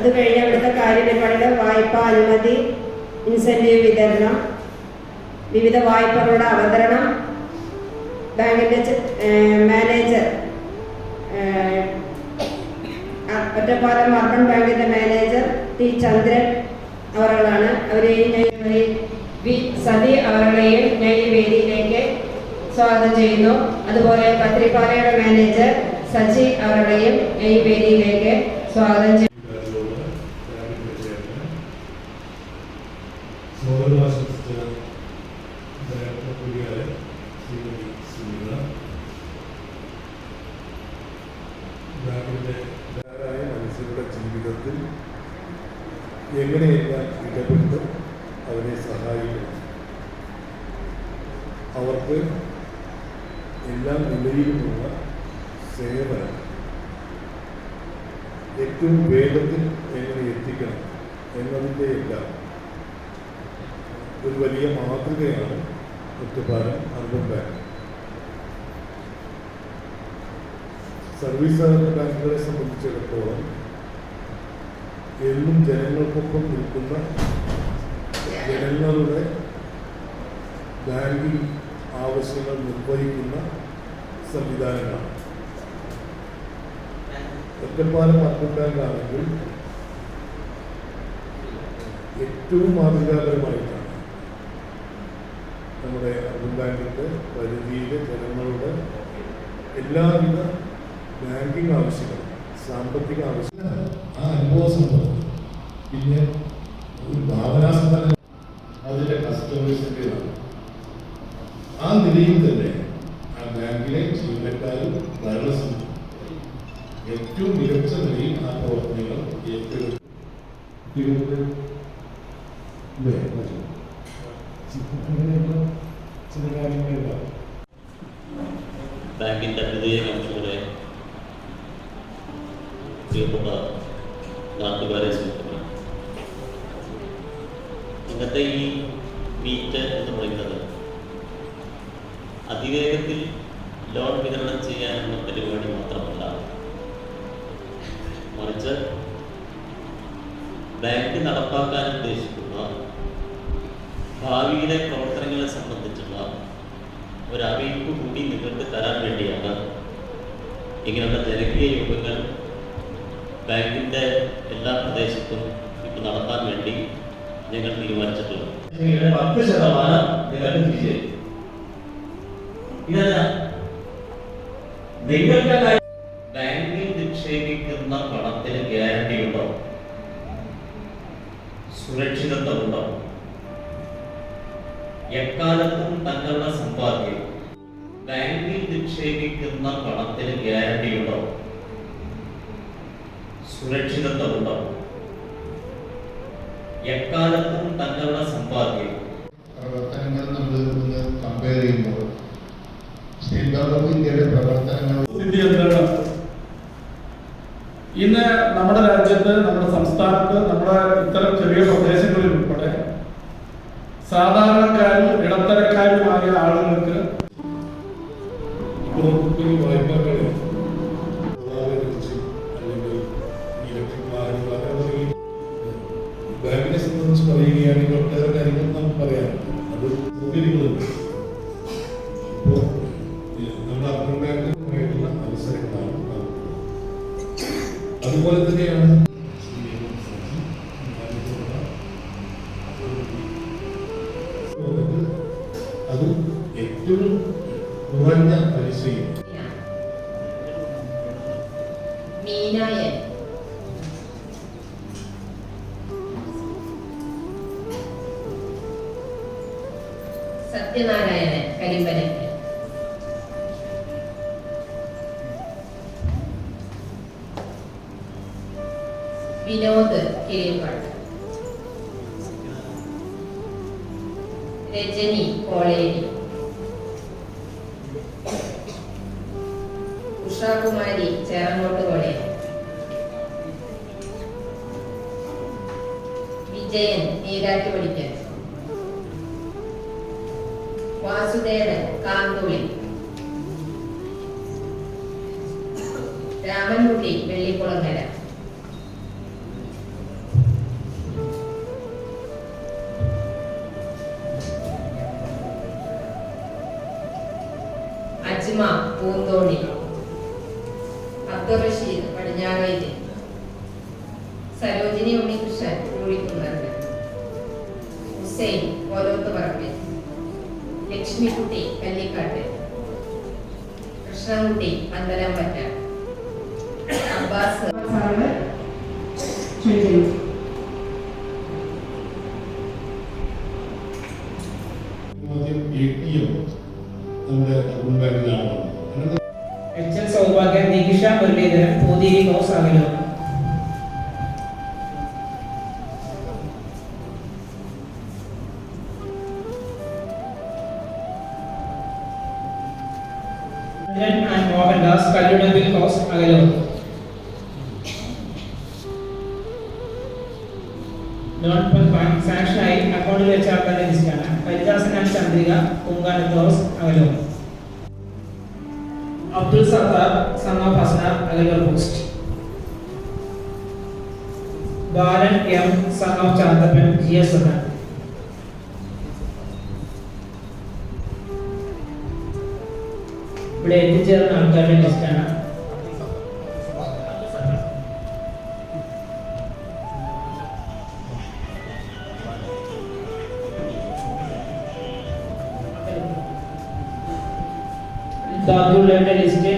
അത് കഴിഞ്ഞ് അവിടുത്തെ കാര്യപരിപാടികൾ വായ്പ അനുമതി ഇൻസെന്റീവ് വിതരണം വിവിധ വായ്പകളുടെ അവതരണം ബാങ്കിന്റെ മാനേജർ ഒറ്റപ്പാലം അർബൻ ബാങ്കിന്റെ മാനേജർ ടി ചന്ദ്രൻ അവരുകളാണ്. അവരെയും വി സതി അവരുടെയും ഞാൻ ഈ വേദിയിലേക്ക് സ്വാഗതം ചെയ്യുന്നു. അതുപോലെ പത്രിപ്പാലയുടെ മാനേജർ സജി അവരുടെയും ഈ വേദിയിലേക്ക് സ്വാഗതം ചെയ്യുന്നു. എങ്ങനെയെല്ലാം ഇടപെട്ട് അവരെ സഹായിക്കണം? അവർക്ക് എല്ലാ നിലയിലുമുള്ള സേവനം ഏറ്റവും വേഗത്തിൽ എങ്ങനെ എത്തിക്കണം എന്നതിന്റെ എല്ലാം ഒരു വലിയ മാതൃകയാണ് ഒറ്റപ്പാലം അർബൻ ബാങ്ക്. സർവീസ് ബാങ്കുകളെ സംബന്ധിച്ചിടത്തോളം എന്നും ജനങ്ങൾക്കൊപ്പം നിൽക്കുന്ന ജനങ്ങളുടെ ബാങ്കിങ് ആവശ്യങ്ങൾ നിർവഹിക്കുന്ന സംവിധാനങ്ങളാണ്. ഒറ്റപ്പാലം അർബൻ ബാങ്ക് ആണെങ്കിൽ ഏറ്റവും മാതൃകാപരമായിട്ടാണ് നമ്മുടെ അർബൻ ബാങ്കിന്റെ പരിധിയിലെ ജനങ്ങളുടെ എല്ലാവിധ ബാങ്കിങ് ആവശ്യങ്ങളും സാമ്പത്തിക ആവശ്യങ്ങളും ആ അനുഭവ പിന്നെ ഒരു ഭാവനാസമ്പന്ന അതിന്റെ കസ്റ്റമേഴ്സിന്റെതാണ് ആ നിലയിൽ തന്നെ ആ ബാങ്കിലെ ജീവനക്കാരും ഭരണസമിതി ഏറ്റവും മികച്ച നിലയിൽ ആ പ്രവർത്തനങ്ങൾ ഏറ്റെടുത്തു? അങ്ങനെയുള്ള ചില കാര്യങ്ങളുണ്ടാവും ബാങ്കിന്റെ ഹൃദയ കമ്മിറ്റിയുടെ പ്രിയപ്പെട്ട നാട്ടുകാരെ സുഹൃത്തുക്കളെ ഇന്നത്തെ ഈ മീറ്റ് എന്ന് പറയുന്നത് അതിവേഗത്തിൽ ലോൺ വിതരണം ചെയ്യാനുള്ള പരിപാടി മാത്രമല്ല. മറിച്ച് ബാങ്ക് നടപ്പാക്കാൻ ഉദ്ദേശിക്കുന്ന ഭാവിയിലെ പ്രവർത്തനങ്ങളെ സംബന്ധിച്ചുള്ള ഒരു അറിയിപ്പ് കൂടി നിങ്ങൾക്ക് തരാൻ വേണ്ടിയാണ് ഇങ്ങനെയുള്ള ജനകീയ യോഗങ്ങൾ ബാങ്കിന്റെ എല്ലാ പ്രദേശത്തും ഇപ്പോൾ നടത്താൻ വേണ്ടി ഞങ്ങൾ തീരുമാനിച്ചിട്ടുള്ളത് പത്ത് ശതമാനം നിങ്ങൾക്ക് തിരിച്ചു ബാങ്കിൽ നിക്ഷേപിക്കുന്ന പണത്തിന് ഗ്യാരണ്ടി ഉണ്ടോ? സുരക്ഷിതത്വമുണ്ടോ? എക്കാലത്തും തങ്ങളുടെ സമ്പാദ്യം. ബാങ്കിൽ നിക്ഷേപിക്കുന്ന പണത്തിന് ഗ്യാരണ്ടി ഉണ്ടോ? സുരക്ഷിതത്വമുണ്ടോ എക്കാലത്തും തങ്ങളുടെ സമ്പാദ്യം. പ്രവർത്തനങ്ങൾ നമ്മൾ ഒന്ന് കമ്പയർ ചെയ്യുമ്പോൾ സ്റ്റേറ്റ് ബാങ്ക് ഓഫ് ഇന്ത്യയുടെ പ്രവർത്തനങ്ങൾ സ്ഥിതി എന്താണ്? ഇന്ന് നമ്മുടെ രാജ്യത്ത് നമ്മുടെ സംസ്ഥാനത്ത് നമ്മുടെ ഇത്തരം ചെറിയ പ്രദേശങ്ങളിൽ ഉൾപ്പെടെ സാധാരണക്കാരും പറയുകയാണെങ്കിൽ ഒട്ടേറെ കാര്യങ്ങൾ നമുക്ക് പറയാം. അത് സൗകര്യങ്ങളുണ്ട് ഇപ്പോൾ നമ്മുടെ അതുപോലെ തന്നെയാണ് അത് ഏറ്റവും കുറഞ്ഞ പലിശയും മീനായൻ സത്യനാരായണൻ കരിമ്പനയ്ക്ക് വിനോദ് കിളിപ്പാട്ട് രജനി കോളേരി. ഉഷാകുമാരി ചേറങ്ങോട്ട് കോളേരി. വിജയൻ നീരാറ്റ് പഠിക്കൽ കാർത്തുമിൽ രാമൻകുട്ടി വെള്ളിക്കുളങ്ങര. അജ്മ പൂന്തോണി. അബ്ദുൾ റഷീദ് പടിഞ്ഞാറേരി. സരോജിനി ഉണ്ണികൃഷ്ണൻ ഊഴിക്കുന്നത് ഹുസൈൻ ഓരോത്ത് പറമ്പിൽ ലക്ഷ്മിക്കുട്ടി കല്ലിക്കാട്ട് കൃഷ്ണൻകുട്ടി അന്തലംപറ്റ അബ്ബാസ് സാറിന് ക്ഷണിക്കുന്നു ആദ്യം എ ടി എം നമ്മുടെ അർബൻ ബാങ്കിലാണ് വന്നത് H L Saubhagya Nikisha Muraleedharan Poothiri house Akaloor Chandran and Mohandas Kalludambil house Akaloor non bank സാക്ഷനായി അക്കൗണ്ടിൽ വെച്ച ആൾക്കാരുടെ ലിസ്റ്റാണ് Haridasan and Chandrika Poonkanath house Akaloor Abdul Sathar son of Hasana Akaloor post Balan M son of Chanthappan G S ఇప్పుడు ఎన్ని చేయాలని అన్కార్మెంట్ ఇస్తానా దాదాపు letter ఇస్తే